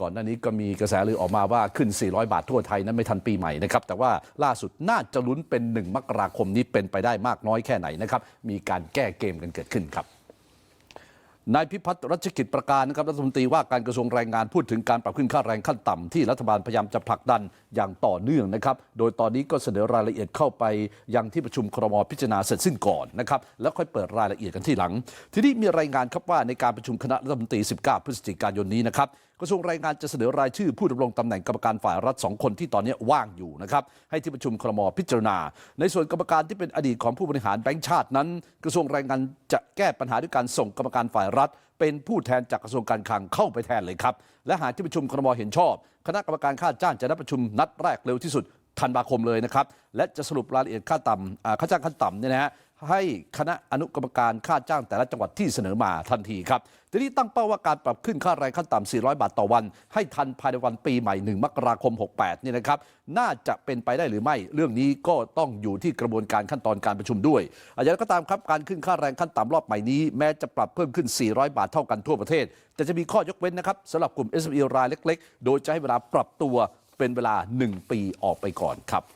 ก่อนหน้านี้ก็มีกระแสลือออกมาว่าขึ้น 400 บาททั่วไทยนั้นไม่ทันปีใหม่นะครับ แต่ว่าล่าสุดน่าจะลุ้นเป็น 1 มกราคมนี้เป็นไปได้มากน้อยแค่ไหนนะครับ มีการแก้เกมกันเกิดขึ้นครับ นายพิพัฒน์รัชกิจประการนะครับรัฐมนตรีว่าการกระทรวงแรงงานพูดถึงการปรับขึ้นค่าแรงขั้นต่ำที่รัฐบาลพยายามจะผลักดันอย่างต่อเนื่องนะครับ โดยตอนนี้ก็เสนอรายละเอียดเข้าไปยังที่ประชุมครมพิจารณาเสร็จสิ้นก่อนนะครับแล้วค่อยเปิดรายละเอียดกันที่หลัง ทีนี้มีรายงานครับว่าในการประชุมคณะรัฐมนตรี 19 พฤศจิกายนนี้นะครับกระทรวงแรงงานจะเสนอรายชื่อผู้ดำรงตำแหน่งกรรมการฝ่ายรัฐสองคนที่ตอนนี้ว่างอยู่นะครับให้ที่ประชุมครมพิจารณา ในส่วนกรรมการที่เป็นอดีตของผู้บริหารแบงก์ชาตินั้น กระทรวงแรงงานจะแก้ปัญหาด้วยการส่งกรรมการฝ่ายรัฐ เป็นผู้แทนจากกระทรวงการคลังเข้าไปแทนเลยครับ และหากที่ประชุมครมเห็นชอบ คณะกรรมการค่าจ้างจะนัดประชุมนัดแรกเร็วที่สุดธันวาคมเลยนะครับ และจะสรุปรายละเอียดค่าต่ำอ่าค่าจ้างขั้นต่ำเนี่ยนะฮะ ให้คณะอนุกรรมการค่าจ้างแต่ละจังหวัดที่เสนอมาทันทีครับ ทีนี้ตั้งเป้าว่าการปรับขึ้นค่าแรงขั้นต่ำ 400 บาทต่อวัน ให้ทันภายในวันปีใหม่ 1 มกราคม 68 นี่นะครับ น่าจะเป็นไปได้หรือไม่ เรื่องนี้ก็ต้องอยู่ที่กระบวนการขั้นตอนการประชุมด้วยอาอย่างไรก็ตามครับ การขึ้นค่าแรงขั้นต่ำรอบใหม่นี้ แม้จะปรับเพิ่มขึ้น 400 บาทเท่ากันทั่วประเทศ แต่จะมีข้อยกเว้นนะครับสำหรับกลุ่ม SME รายเล็ก ๆ โดยจะให้เวลาปรับตัวเป็นเวลา 1 ปีออกไปก่อนครับ